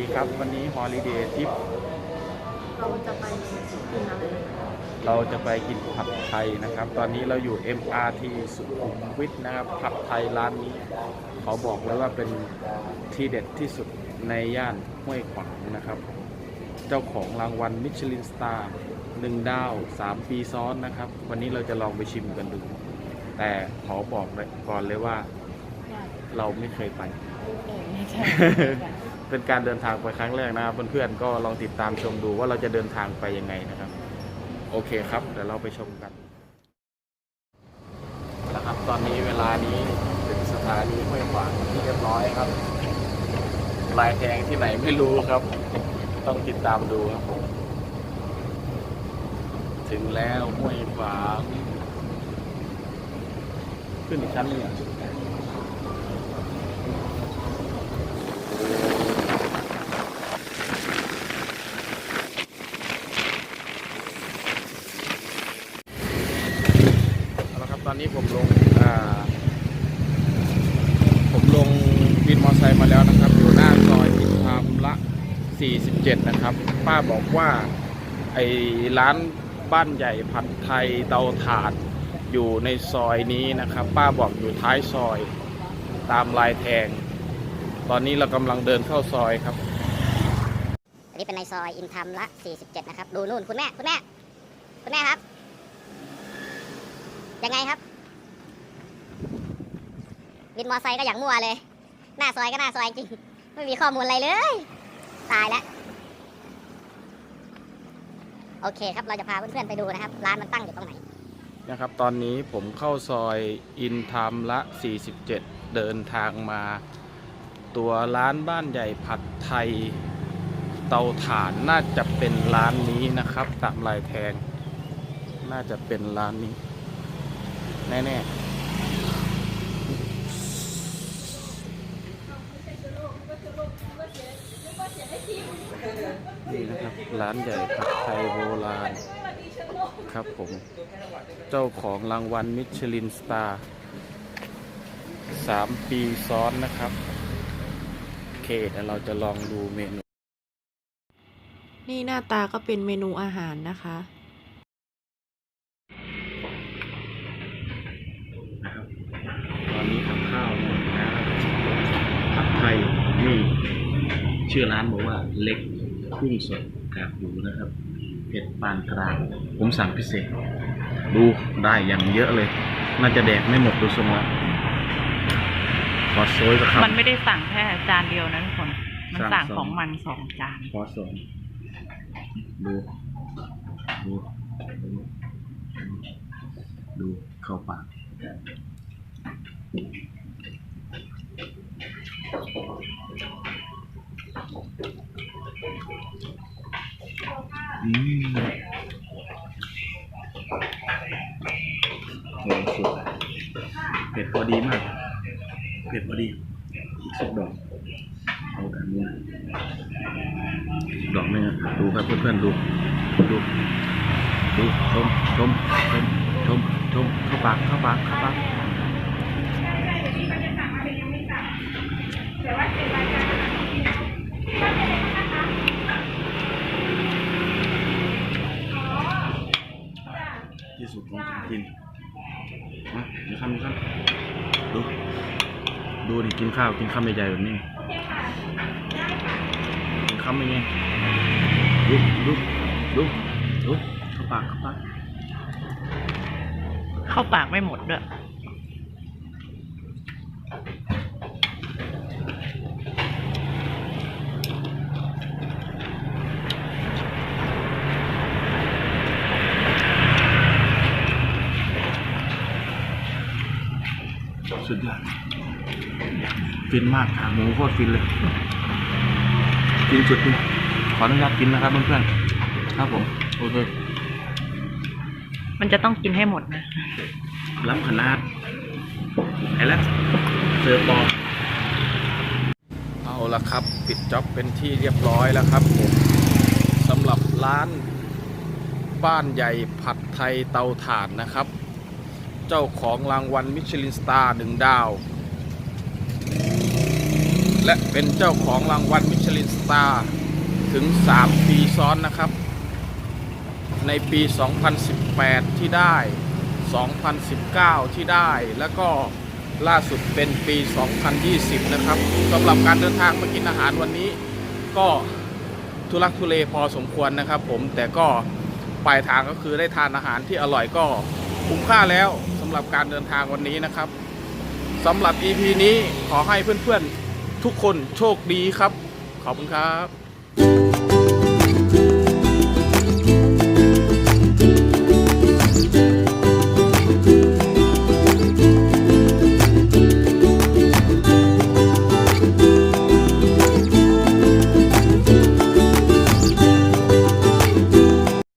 ดีครับ วันนี้ฮอลิเดย์ทริปเราจะไปกินอะไรนะคะเราจะไปกินผัดไทยนะครับ ตอนนี้เราอยู่ MRT สุขุมวิทนะครับ ผัดไทยร้านนี้เขาบอกเลยว่าเป็นที่เด็ดที่สุดในย่านห้วยขวางนะครับ เจ้าของรางวัลมิชลินสตาร์หนึ่งดาว 3 ปีซ้อนนะครับ วันนี้เราจะลองไปชิมกันดู แต่ขอบอกเลยก่อนเลยว่า เราไม่เคยไปไม่ใช่ เป็นการเดินทางไปครั้งแรกนะครับเพื่อนๆก็ลองติดตามชมดูว่าเราจะเดินทางไปยังไงนะครับ โอเคครับเดี๋ยวเราไปชมกันนะครับตอนนี้เวลานี้ถึงสถานีห้วยขวางที่เรียบร้อยครับลายแทงที่ไหนไม่รู้ครับ ต้องติดตามดูครับผมถึงแล้วห้วยขวางขึ้นอีกชั้นหนึงอะ เอาละครับตอ นี้ผมลงผมลงวินมอเตอร์ไซค์มาแล้วนะครับ อยู่หน้าซอยอินทามละ 47 นะครับ ป้าบอกว่าไอ้ร้านบ้านใหญ่ผัดไทยเตาถ่านอยู่ในซอยนี้นะครับ ป้าบอกอยู่ท้ายซอยตามลายแทง ตอนนี้เรากำลังเดินเข้าซอยครับ อันนี้เป็นในซอยอินธรรมละ 47 นะครับ ดูนู่นคุณแม่ คุณแม่ คุณแม่ครับ ยังไงครับ วินมอไซค์ก็อย่างมั่วเลย หน้าซอยก็หน้าซอยจริง ไม่มีข้อมูลอะไรเลย ตายแล้ว โอเคครับ เราจะพาเพื่อนๆไปดูนะครับ ร้านมันตั้งอยู่ตรงไหน นะครับ ตอนนี้ผมเข้าซอยอินทามละ 47 เดินทางมา ตัวร้านบ้านใหญ่ผัดไทย เตาถ่านน่าจะเป็นร้านนี้นะครับ ตามลายแทง น่าจะเป็นร้านนี้ แน่ๆ นี่นะครับร้านใหญ่ผัดไทยโบราณครับผม เจ้าของรางวัลมิชลินสตาร์สามปีซ้อนนะครับโอเคเดี๋ยวเราจะลองดูเมนู นี่หน้าตาก็เป็นเมนูอาหารนะคะนะครับตอนนี้กับข้าวหมดแล้วผัดไทยนี่ชื่อร้านบอกว่าเล็ก กุ้งสดกากหมูนะครับเผ็ดปานกลางผมสั่งพิเศษ ดูได้อย่างเยอะเลย น่าจะแดกไม่หมดดูทรงแล้วขอโซยก็ครับมันไม่ได้สั่งแค่จานเดียวนะทุกคน มันสั่สั่งงสองของมันสองจานขอสองดูดู ดูดูเข้าปาก อืมโหสุดเผ็ดพอดีมาก เผ็ดพอดีสักดอกเอากันนี้นะดอกหนึงอะดูครับเพื่อนๆดูดูดูชมชมชมชมชมเข้าปากเข้าปากเข้าปากที่ว่าสุดของ กินมาดูข้าวดูข้าดู ดูดิกินข้าว กินข้าวใหญ่ๆแบบนี้ กินข้าวไม่ไงดูดูดูดูเข้าปากเข้าปาก เข้าปากไม่หมดด้วย สุดยอดฟินมากขาหมูโคตรฟินเลยฟินสุดจริงขออนุญาตกินนะครับเพื่อนๆครับผมโอเคมันจะต้องกินให้หมดนะล้ำขนาดไอ้แล้วเสิร์ฟบอลเอาละครับ ปิดจ็อบเป็นที่เรียบร้อยแล้วครับผมสำหรับร้านบ้านใหญ่ผัดไทยเตาถ่านนะครับ เจ้าของรางวัลมิชลินสตาร์หนึ่งดาว และเป็นเจ้าของรางวัลมิชลินสตาร์ถึง 3 ปีซ้อนนะครับ ในปี 2018 ที่ได้ 2019 ที่ได้ แล้วก็ล่าสุดเป็นปี 2020 นะครับสำหรับการเดินทางมากินอาหารวันนี้ ก็ทุลักทุเลพอสมควรนะครับ ผมแต่ก็ปลายทางก็คือได้ทานอาหารที่อร่อยก็คุ้มค่าแล้วำหรับการเดินทางวันนี้นะครับสำหรับ EP นี้ขอให้เพื่อนๆทุกคนโชคดีครับ ขอบคุณครับ